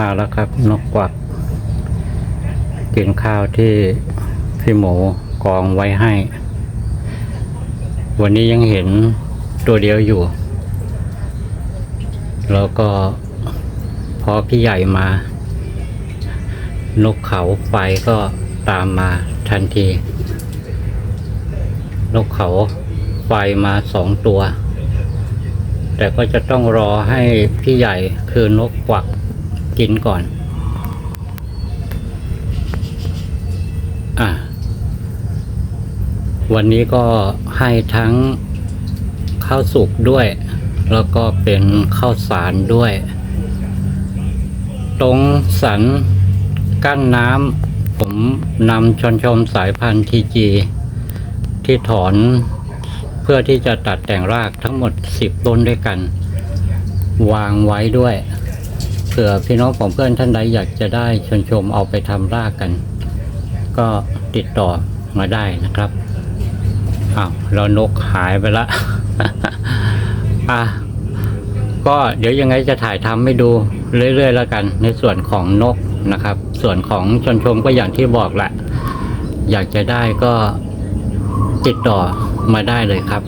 มาแล้วครับ นกกวักกินข้าวที่พี่หมูกองไว้ให้ วันนี้ยังเห็นตัวเดียวอยู่ แล้วก็พอพี่ใหญ่มา นกเขาไฟก็ตามมาทันที นกเขาไฟมาสองตัว แต่ก็จะต้องรอให้พี่ใหญ่คือนกกวัก กินก่อน อะ วันนี้ก็ให้ทั้งข้าวสุกด้วย แล้วก็เป็นข้าวสารด้วย ตรงสันกั้นน้ำผมนำชนชมสายพันธุ์ทีจี ที่ถอนเพื่อที่จะตัดแต่งรากทั้งหมด 10 ต้นด้วยกัน วางไว้ด้วย ผื่อพี่น้องของเพื่อนท่านใดอยากจะได้ชนชมเอาไปทำรากกัน ก็ติดต่อมาได้นะครับอ้าวแล้วนกหายไปละอะก็เดี๋ยวยังไงจะถ่ายทำให้ดูเรื่อยๆแล้วกัน ในส่วนของนกนะครับ ส่วนของชนชมก็อย่างที่บอกแหละ อยากจะได้ก็ติดต่อมาได้เลยครับ